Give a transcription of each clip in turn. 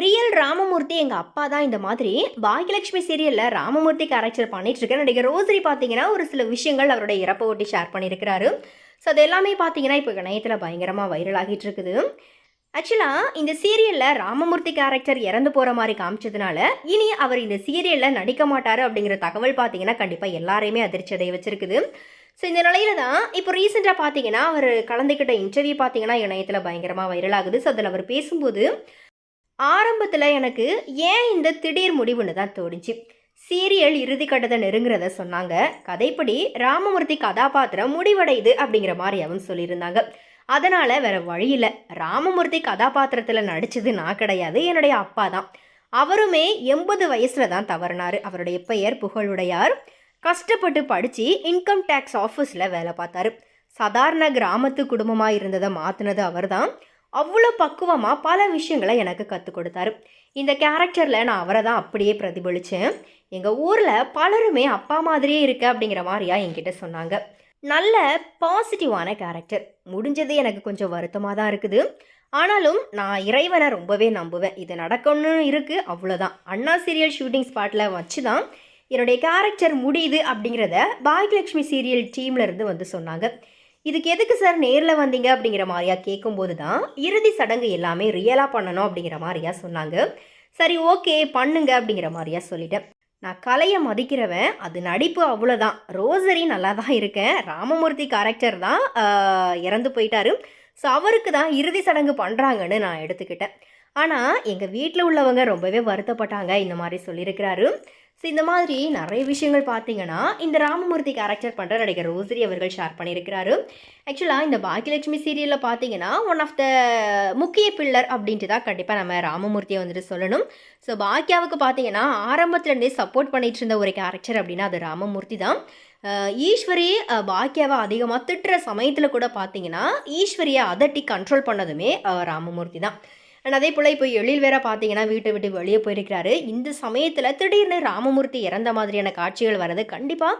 Real Ramamurthy எங்கள் அப்பா தான் இந்த மாதிரி பாகியலட்சுமி சீரியலில் ராமமூர்த்தி கேரக்டர் பண்ணிட்டு நடிகர் ரோசரி பார்த்தீங்கன்னா ஒரு சில விஷயங்கள் அவருடைய இறப்பை ஒட்டி ஷேர் பண்ணியிருக்கிறாரு. ஸோ அது எல்லாமே பார்த்தீங்கன்னா இப்போ இணையத்தில் பயங்கரமாக வைரல் ஆகிட்டு இருக்குது. ஆக்சுவலாக இந்த சீரியலில் ராமமூர்த்தி கேரக்டர் இறந்து போகிற மாதிரி காமிச்சதுனால இனி அவர் இந்த சீரியலில் நடிக்க மாட்டார் அப்படிங்கிற தகவல் பார்த்தீங்கன்னா கண்டிப்பாக எல்லாரையுமே அதிர்ச்சி வச்சிருக்குது. ஸோ இந்த நிலையில தான் இப்போ ரீசெண்டாக பார்த்தீங்கன்னா அவர் கலந்துக்கிட்ட இன்டர்வியூ பார்த்தீங்கன்னா இணையத்தில் பயங்கரமாக வைரல் ஆகுது. ஸோ அதில் அவர் பேசும்போது ஆரம்பத்தில் எனக்கு ஏன் இந்த திடீர் முடிவுன்னு தான் தோணுச்சு. சீரியல் இறுதி கட்டத்தை நெருங்குறத சொன்னாங்க. கதைப்படி ராமமூர்த்தி கதாபாத்திரம் முடிவடையுது அப்படிங்கிற மாதிரி அவன் சொல்லியிருந்தாங்க. அதனால் வேற வழி இல்லை. ராமமூர்த்தி கதாபாத்திரத்தில் நடித்தது நான் கிடையாது என்னுடைய அப்பா தான். அவருமே எண்பது வயசில் தான் தவறினார். அவருடைய பெயர் புகழுடையார். கஷ்டப்பட்டு படித்து இன்கம் டேக்ஸ் ஆஃபீஸில் வேலை பார்த்தாரு. சாதாரண கிராமத்து குடும்பமாக இருந்ததை மாற்றினது அவர்தான். அவ்வளோ பக்குவமாக பல விஷயங்களை எனக்கு கற்றுக் கொடுத்தாரு. இந்த கேரக்டரில் நான் அவரை தான் அப்படியே பிரதிபலித்தேன் எங்கள் ஊரில் பலருமே அப்பா மாதிரியே இருக்க அப்படிங்கிற மாதிரியா என்கிட்ட சொன்னாங்க. நல்ல பாசிட்டிவான கேரக்டர் முடிஞ்சது எனக்கு கொஞ்சம் வருத்தமாக தான் இருக்குது. ஆனாலும் நான் இறைவனை ரொம்பவே நம்புவேன். இது நடக்கணும்னு இருக்குது அவ்வளோதான் அண்ணா சீரியல் ஷூட்டிங் ஸ்பாட்டில் வச்சு தான் என்னுடைய கேரக்டர் முடியுது அப்படிங்கிறத பாக்யலட்சுமி சீரியல் டீம்லேருந்து வந்து சொன்னாங்க. இதுக்கு எதுக்கு சார் நேரில் வந்தீங்க அப்படிங்கிற மாதிரியா கேட்கும்போது தான் இறுதி சடங்கு எல்லாமே ரியலாக பண்ணணும் அப்படிங்கிற மாதிரியா சொன்னாங்க. சரி ஓகே பண்ணுங்க அப்படிங்கிற மாதிரியா சொல்லிட்டேன். நான் கலையை மதிக்கிறவன் அது நடிப்பு அவ்வளோதான் ரோசரி நல்லா தான் இருக்கேன். ராமமூர்த்தி கேரக்டர் தான் இறந்து போயிட்டாரு. ஸோ அவருக்கு தான் இறுதி சடங்கு பண்ணுறாங்கன்னு நான் எடுத்துக்கிட்டேன். ஆனால் எங்கள் வீட்டில் உள்ளவங்க ரொம்பவே வருத்தப்பட்டாங்க. இந்த மாதிரி சொல்லியிருக்கிறாரு. ஸோ இந்த மாதிரி நிறைய விஷயங்கள் பார்த்தீங்கன்னா இந்த ராமமூர்த்தி கேரக்டர் பண்ணுற நடிகர் ரோசரி அவர்கள் ஷேர் பண்ணியிருக்கிறாரு. ஆக்சுவலாக இந்த பாக்கியலட்சுமி சீரியலில் பார்த்தீங்கன்னா ஒன் ஆஃப் த முக்கிய பில்லர் அப்படின்ட்டு தான் கண்டிப்பாக நம்ம ராமமூர்த்தியை வந்துட்டு சொல்லணும். ஸோ பாக்கியாவுக்கு பார்த்தீங்கன்னா ஆரம்பத்துலேருந்தே சப்போர்ட் பண்ணிட்டு இருந்த ஒரு கேரக்டர் அப்படின்னா அது ராமமூர்த்தி தான். ஈஸ்வரி பாக்கியாவை அதிகமாக திட்டுற சமயத்தில் கூட பார்த்தீங்கன்னா ஈஸ்வரியை அதட்டி கண்ட்ரோல் பண்ணதுமே ராமமூர்த்தி தான். அண்ட் அதே போல் இப்போ எழில் வேற பார்த்தீங்கன்னா வீட்டை விட்டு வெளியே போயிருக்கிறாரு. இந்த சமயத்தில் திடீர்னு ராமமூர்த்தி இறந்த மாதிரியான காட்சிகள் வர்றது கண்டிப்பாக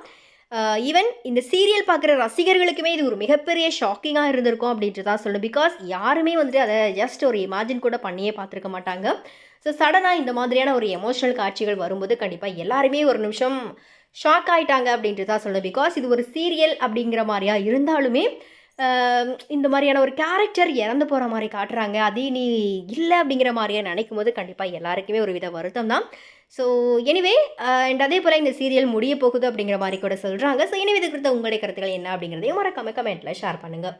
ஈவன் இந்த சீரியல் பார்க்குற ரசிகர்களுக்குமே இது ஒரு மிகப்பெரிய ஷாக்கிங்காக இருந்திருக்கும் அப்படின்ட்டு தான் சொல்லணும். பிகாஸ் யாருமே வந்துட்டு அதை ஜஸ்ட் ஒரு இமேஜின் கூட பண்ணியே பார்த்துருக்க மாட்டாங்க. ஸோ சடனாக இந்த மாதிரியான ஒரு எமோஷனல் காட்சிகள் வரும்போது கண்டிப்பாக எல்லாருமே ஒரு நிமிஷம் ஷாக் ஆகிட்டாங்க அப்படின்ட்டு தான் சொல்லணும். பிகாஸ் இது ஒரு சீரியல் அப்படிங்கிற மாதிரியா இருந்தாலுமே இந்த மாதிரியான ஒரு கேரக்டர் இறந்து போகிற மாதிரி காட்டுறாங்க. அதே நீ இல்லை அப்படிங்கிற மாதிரியே நினைக்கும் போது கண்டிப்பாக எல்லாருக்குமே ஒரு வித வருத்தம் தான். ஸோ எனிவே அண்ட் அதே போல் இந்த சீரியல் முடிய போகுது அப்படிங்கிற மாதிரி கூட சொல்கிறாங்க ஸோ எனவே இது குறித்த உங்களுடைய கருத்துக்கள் என்ன அப்படிங்கிறதையும் மறக்காம கமெண்ட்டில் ஷேர் பண்ணுங்கள்